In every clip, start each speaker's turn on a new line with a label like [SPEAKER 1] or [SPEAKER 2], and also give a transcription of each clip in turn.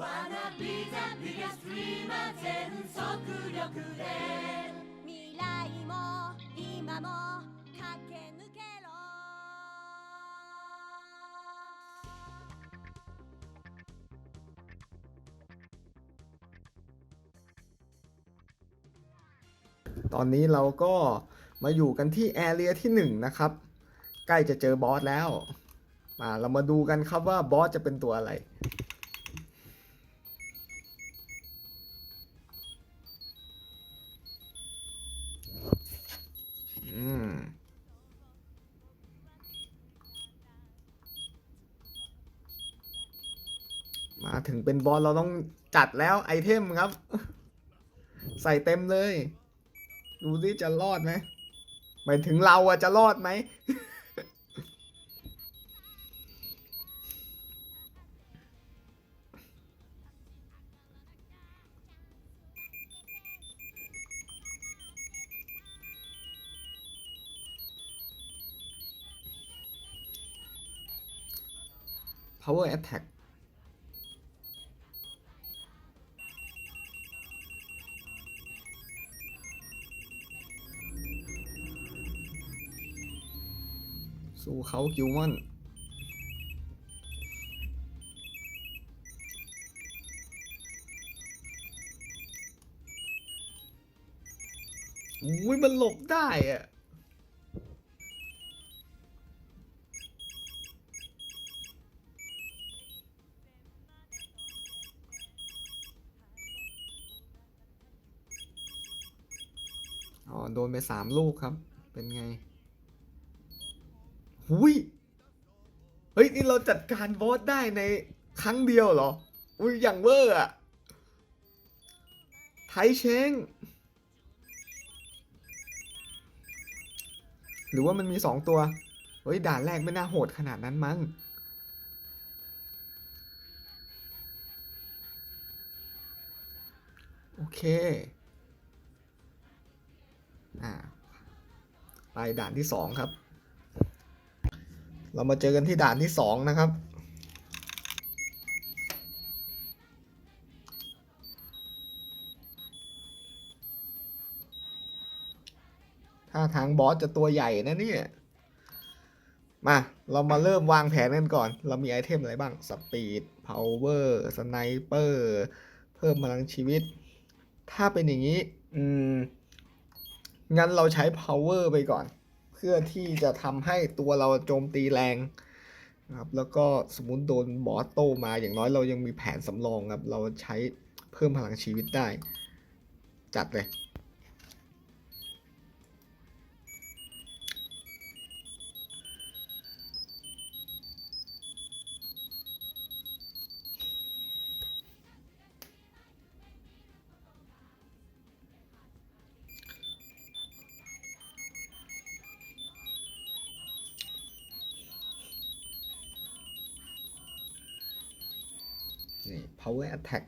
[SPEAKER 1] Wanna be the biggest dreamer 全速力で
[SPEAKER 2] 未来も今も駆け抜けろ
[SPEAKER 3] ตอนนี้เราก็มาอยู่กันที่แอเรียที่หนึ่งนะครับ ใกล้จะเจอบอสแล้ว มาเรามาดูกันครับว่าบอสจะเป็นตัวอะไร ถึงเป็นบอสเราต้องจัดแล้วไอเทมครับ ใส่เต็มเลย ดูสิจะรอดไหมหมายถึงเราอะจะรอดไหม power attack สู้เขากิวมอนอุ้ยมันหลบได้อะอ๋อ โดนไปสามลูกครับ เป็นไง หุยเฮ้ย นี่เราจัดการบอสได้ในครั้งเดียวเหรอ อุ้ยอย่างเวอร์อะไทเชงหรือว่ามันมีสองตัว เฮ้ย ด่านแรกไม่น่าโหดขนาดนั้นมั้งโอเค อ่า ไปด่านที่สองครับ เรามาเจอกันที่ด่านที่สองนะครับ ถ้าทางบอสจะตัวใหญ่นะเนี่ย มา เรามาเริ่มวางแผนกันก่อน เรามีไอเทมอะไรบ้าง สปีด พาวเวอร์ สไนเปอร์ เพิ่มพลังชีวิต ถ้าเป็นอย่างนี้ อืม งั้นเราใช้ power ไปก่อน พื่อที่จะทำให้ตัวเราโจมตีแรงนะครับแล้วก็สมมติโดนบอสโตมาอย่างน้อยเรายังมีแผนสำรองครับ เราใช้เพิ่มพลังชีวิตได้ จัดเลย power attack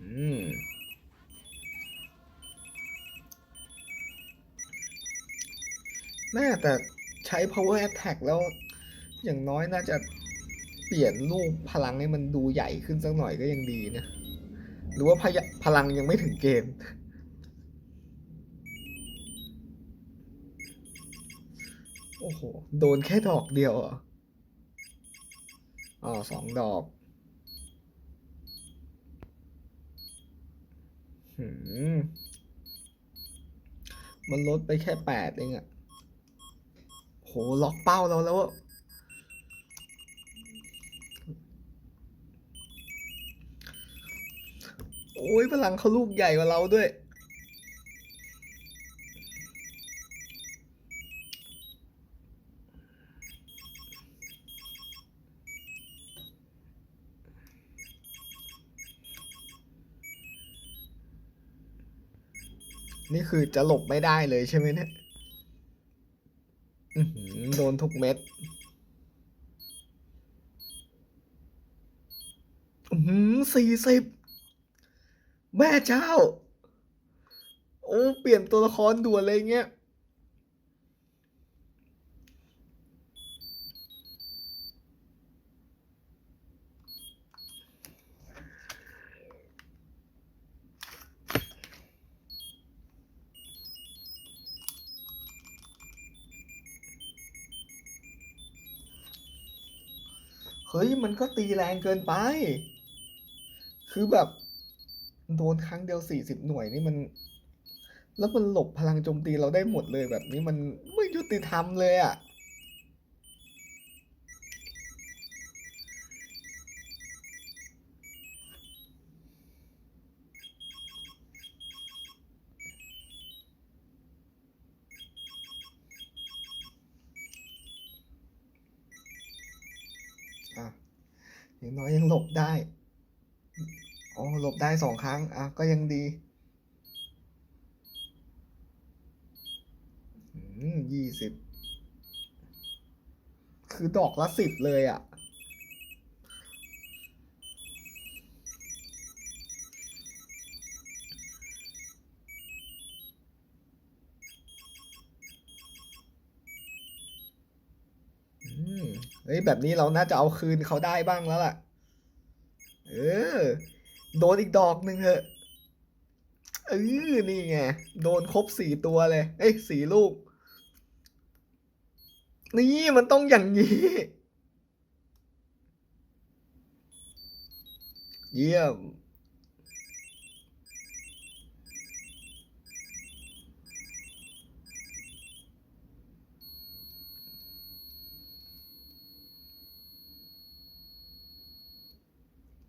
[SPEAKER 3] อืมแม่แต่ใช้ power attack แล้วอย่างน้อยน่าจะเปลี่ยนรูปพลังให้มันดูใหญ่ขึ้นสักหน่อยก็ยังดีนะ หรือว่าพพลังยังไม่ถึงเกณฑ์ อ้โห โดนแค่ดอกเดียวเหรออ๋อสองดอกหืมมันลดไปแค่แปดเองอะโห ล็อกเป้าเราแล้วอะโอ้ยพลังเขาลูกใหญ่กว่าเราด้วย นี่คือจะหลบไม่ได้เลยใช่ไหมเนี่ยโดนทุกเม็ดหืมสี่สิบ แม่เจ้า โอ้ เปลี่ยนตัวละครด่วนเลยเงี้ย ฮ้ยมันก็ตีแรงเกินไป คือแบบโดนครั้งเดียวสี่สิบหน่วยนี่มัน แล้วมันหลบพลังโจมตีเราได้หมดเลยแบบนี้มันไม่ยุติธรรมเลยอะ ได้อ๋อหลบได้สองครั้ง อะ ก็ยังดีอืมยี่สิบ คือดอกละสิบเลยอะ อืม เฮ้ย แบบนี้เราน่าจะเอาคืนเขาได้บ้างแล้วล่ะ เออ โดนอีกดอกหนึ่งเถอะเออนี่ไง โดนครบสี่ตัวเลย เอ้ยสี่ลูก นี่มันต้องอย่างนี้ เยี่ยม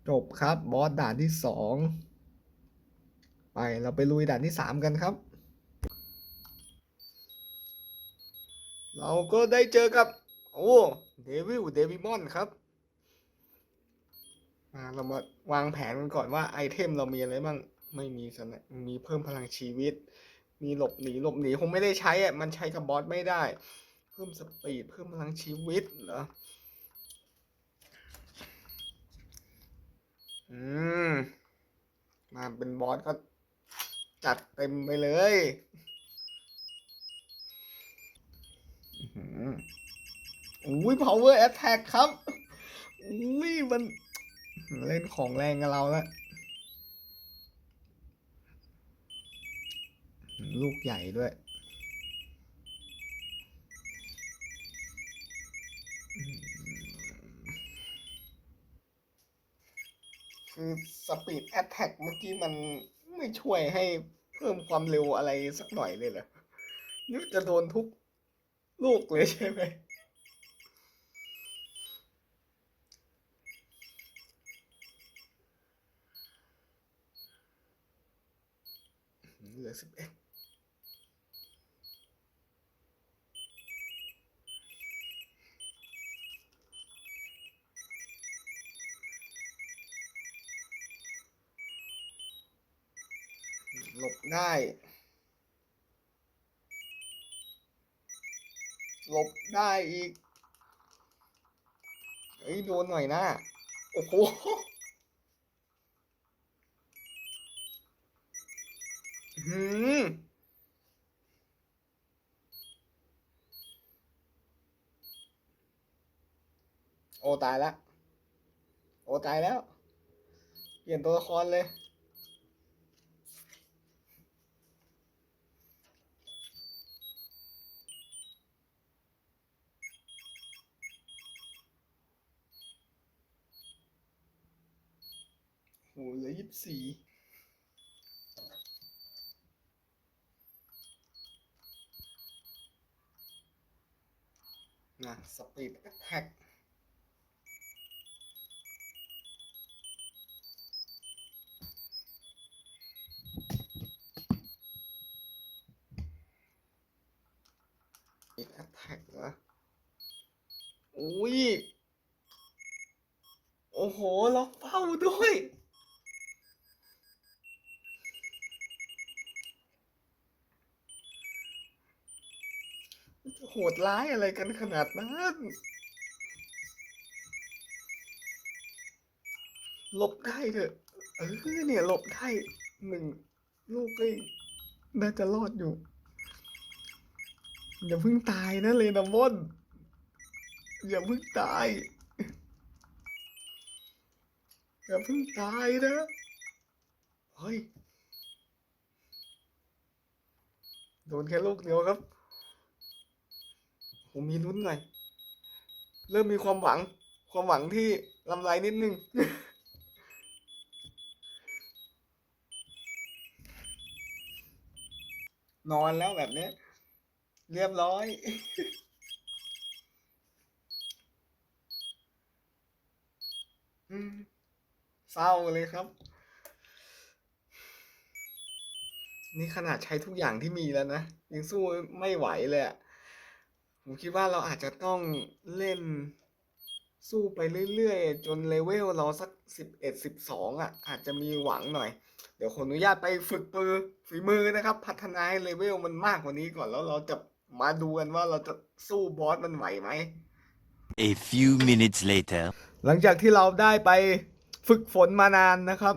[SPEAKER 3] จบครับบอสด่านที่สองไปเราไปลุยด่านที่สามกันครับ เราก็ได้เจอกับ โอ้เดวิลเดวิมอนครับมาเรามาวางแผนกันก่อนว่าไอเทมเรามีอะไรบ้างไม่มีสนะมีเพิ่มพลังชีวิต มีหลบหนีหลบหนีคงไม่ได้ใช้อะมันใช้กับบอสไม่ได้ เพิ่มสปีดเพิ่มพลังชีวิตเหรอ อืม มาเป็นบอสก็จัดเต็มไปเลยอื้อหืออุ้ย power attack ครับอุ้ยมัน เล่นของแรงกับเราแล้ว ลูกใหญ่ด้วย คือสปีดแอตแทกเมื่อกี้มันไม่ช่วยให้เพิ่มความเร็วอะไรสักหน่อยเลยเหรอนี่จะโดนทุกลูกเลยใช่ไหมเหลือสิบเอ็ด ได้หลบได้อีกเฮ้ยโดนหน่อยนะ โอ้โหหืมโอตายแล้ว โอตายแล้ว เปลี่ยนตัวละครเลย เหลือยี่สิบสี่นะสปีดแท็ก ดร้ายอะไรกันขนาดนั้น หลบได้เถอะ เออเนี่ยหลบได้หนึ่งลูกเองน่าจะรอดอยู่ อย่าเพิ่งตายนะเลนามอนอย่าเพิ่งตาย อย่าเพิ่งตายนะ เฮ้ย โดนแค่ลูกเดียวครับ ผมมีลุ้นหน่อย เริ่มมีความหวัง ความหวังที่ลำไรนิดนึง นอนแล้วแบบนี้ เรียบร้อยเศร้าเลยครับ นี่ขนาดใช้ทุกอย่างที่มีแล้วนะ ยังสู้ไม่ไหวเลยอะ ผมคิดว่าเราอาจจะต้องเล่นสู้ไปเรื่อยๆ จนเลเวลเราสักสิบเอ็ดสิบสองอะ อาจจะมีหวังหน่อย เดี๋ยวขออนุญาตไปฝึกปือฝีมือนะครับ พัฒนาให้เลเวลมันมากกว่านี้ก่อนแล้วเราจะมาดูกันว่าเราจะสู้บอสมันไหวไหม
[SPEAKER 4] A few minutes later.
[SPEAKER 3] หลังจากที่เราได้ไปฝึกฝนมานานนะครับ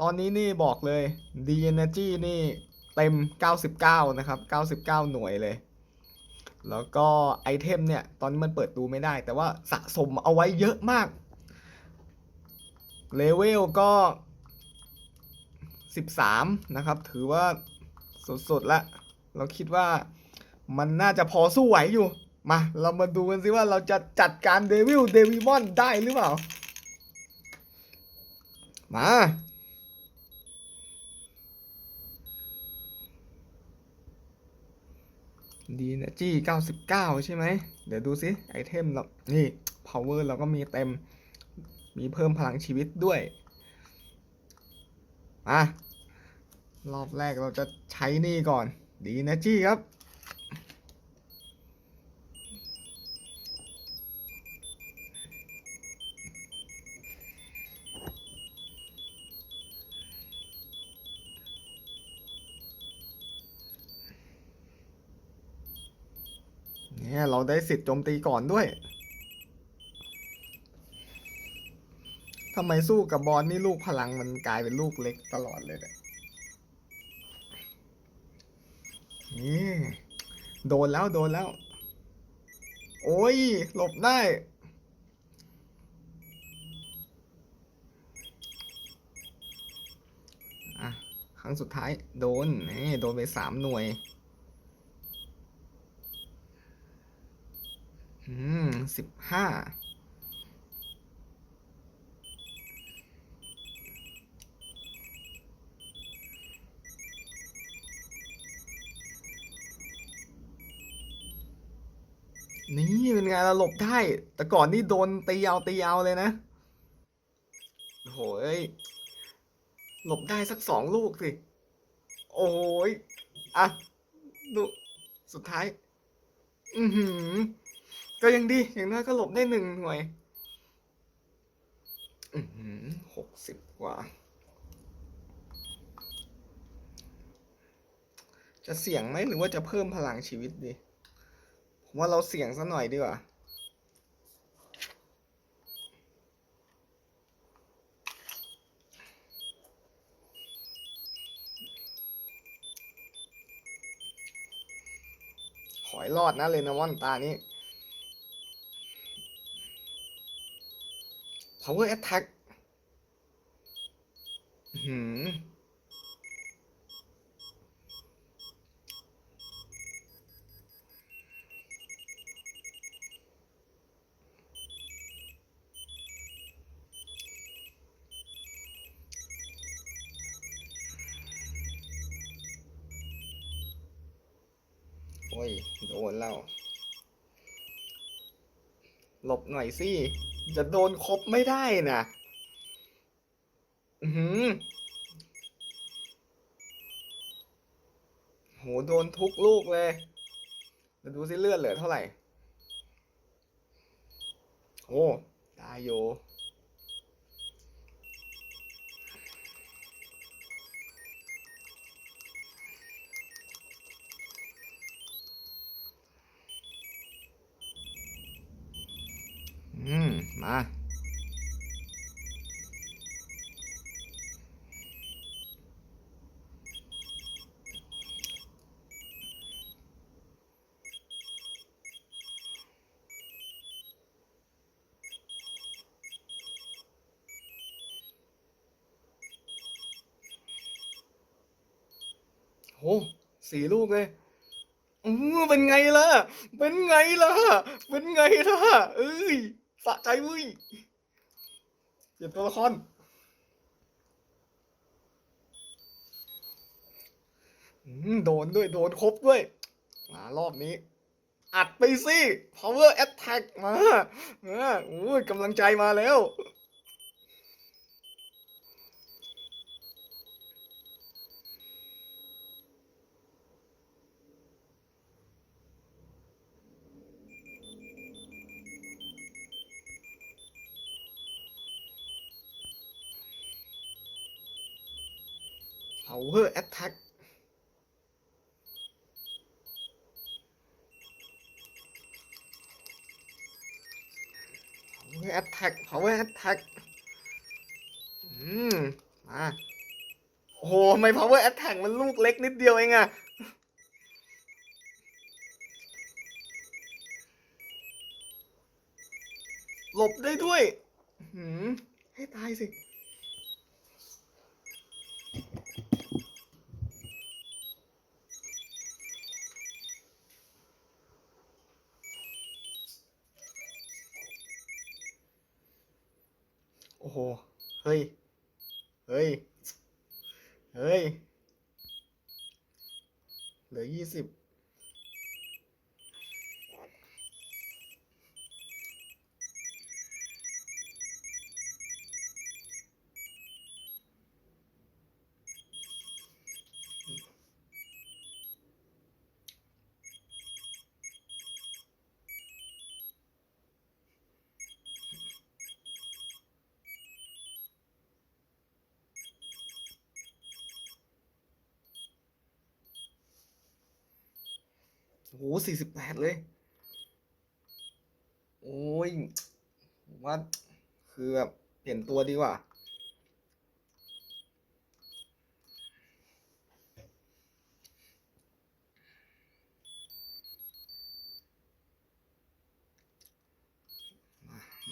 [SPEAKER 3] ตอนนี้นี่บอกเลย D Energy นี่เต็ม 99 นะครับ 99 หน่วยเลย แล้วก็ไอเทมเนี่ย ตอนนี้มันเปิดดูไม่ได้ แต่ว่าสะสมเอาไว้เยอะมาก เลเวลก็ 13 นะครับ ถือว่าสุดๆละ เราคิดว่ามันน่าจะพอสู้ไหวอยู่ มา เรามาดูกันสิว่าเราจะจัดการเดวิลเดวิมอนได้หรือเปล่า มา ดีนะจี้99ใช่ไหม เดี๋ยวดูสิไอเทมเรา นี่ power เราก็มีเต็ม มีเพิ่มพลังชีวิตด้วยอะรอบแรกเราจะใช้นี่ก่อน ดีนะจี้ครับ เราได้สิทธิ์โจมตีก่อนด้วยทำไมสู้กับบอลนี่ลูกพลังมันกลายเป็นลูกเล็กตลอดเลยเนี่ยนี่โดนแล้วโดนแล้ว โอ้ย หลบได้ อะ ครั้งสุดท้ายโดนนี่โดนไปสามหน่วย อืมสิบห้านี่เป็นไงเราหลบได้ แต่ก่อนนี่โดนตีเอาตีเอาเลยนะโอ้โหยหลบได้สักสองลูกสิ โอ้ย อะ ดู สุดท้าย อือหือ ก็ยังดี อย่างน้อยก็หลบได้หนึ่งหน่วยหกสิบกว่า จะเสี่ยงไหมหรือว่าจะเพิ่มพลังชีวิตดี ผมว่าเราเสี่ยงซะหน่อยดีกว่าขอให้รอดนะเลนามอนตานี้ power attack หือโอ้ย โดนแล้ว หลบหน่อยสิ จะโดนครบไม่ได้นะอือหือโหโดนทุกลูกเลยมาดูสิเลือดเหลือเท่าไหร่ โอ้ได้โย โอ้สี่ลูกเลยอือเป็นไงล่ะ เป็นไงล่ะ เป็นไงล่ะ เอ้ยสะใจเว้ยเปลี่ยนตัวละครอืมโดนด้วย โดนครบด้วย มารอบนี้ อัดไปสิ power attack มาอ่าโอ้ยกำลังใจมาแล้ว power attack เฮ้ย attack power attack อืม มา โอ้โหทำไม power attack มันลูกเล็กนิดเดียวเองอะหลบได้ด้วย หืม ให้ตายสิ อ้โห เฮ้ย เฮ้ย เฮ้ย เหลือยี่สิบ โอ้โหสี่สิบแปดเลย โอ้ยผมว่าคือแบบเปลี่ยนตัวดีกว่า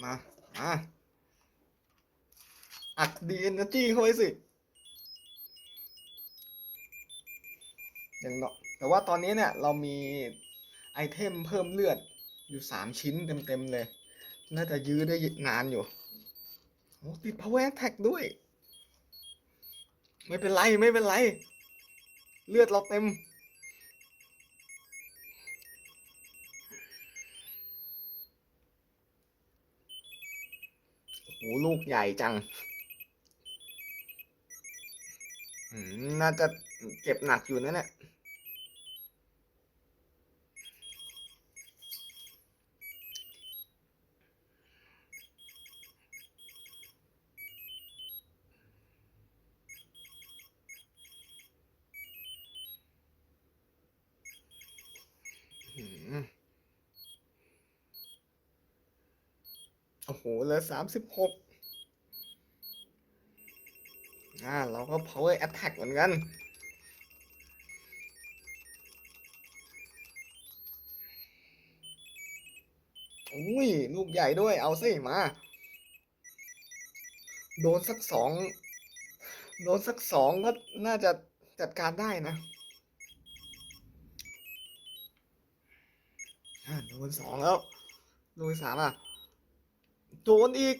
[SPEAKER 3] มา มาอัดดีเอเนอร์จีเข้าไปสิย่างเนาะ แต่ว่าตอนนี้เนี่ยเรามีไอเทมเพิ่มเลือดอยู่สามชิ้นเต็มๆเลย น่าจะยื้อได้นานอยู่โอ้ติด power attack ด้วย ไม่เป็นไร ไม่เป็นไร เลือดเราเต็ม โอ้ลูกใหญ่จังน่าจะเจ็บหนักอยู่นั่นแหละ โอ้โหเหลือสามสิบหกอ่า เราก็ power attack เหมือนกัน อุ้ย ลูกใหญ่ด้วย เอาสิ มา โดนสักสอง โดนสักสองก็น่าจะจัดการได้นะโดนสองแล้ว โดนสามอะ โดนอีก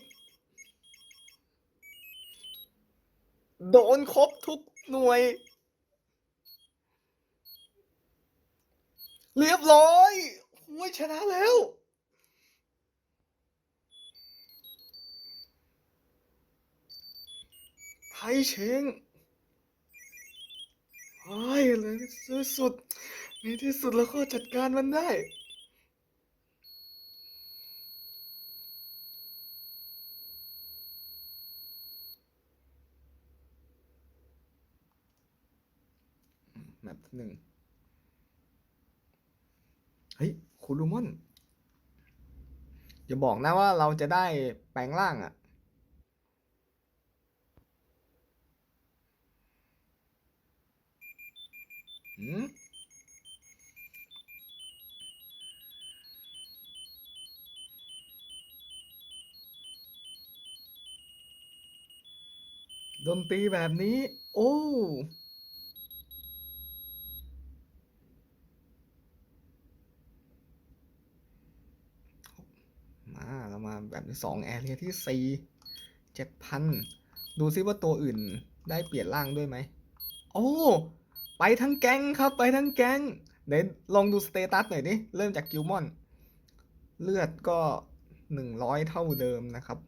[SPEAKER 3] โดนครบทุกหน่วย เรียบร้อยโอ้ยชนะแล้ว ไทยเชงเฮ้ยเลยสุด ในที่สุดเราก็จัดการมันได้ แมป หนึ่งเฮ้ยคูรูมอนอย่าบอกนะว่าเราจะได้แปลงร่างอะ่ะหืมดนตรีแบบนี้ โอ้ สองแอเรียที่สี่เจ็ดพันดูซิว่าตัวอื่นได้เปลี่ยนร่างด้วยไหม โอ้ ไปทั้งแก๊งครับไปทั้งแก๊งเดี๋ยวลองดูสเตตัสหน่อยดิ เริ่มจากกิลมอน เลือดก็หนึ่งร้อยเท่าเดิมนะครับ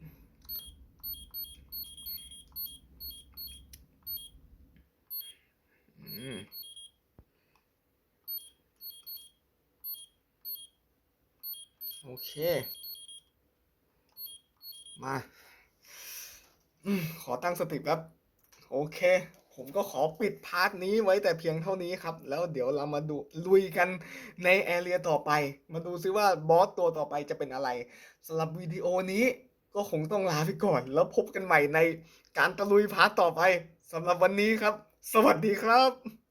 [SPEAKER 3] โอเค มาขอตั้งสติแป๊บโอเค ผมก็ขอปิดพาร์ทนี้ไว้แต่เพียงเท่านี้ครับ แล้วเดี๋ยวเรามาดูลุยกันในแอเรียต่อไป มาดูซิว่าบอสตัวต่อไปจะเป็นอะไรสำหรับวิดีโอนี้ก็คงต้องลาไปก่อน แล้วพบกันใหม่ในการตะลุยพาร์ทต่อไปสำหรับวันนี้ครับ สวัสดีครับ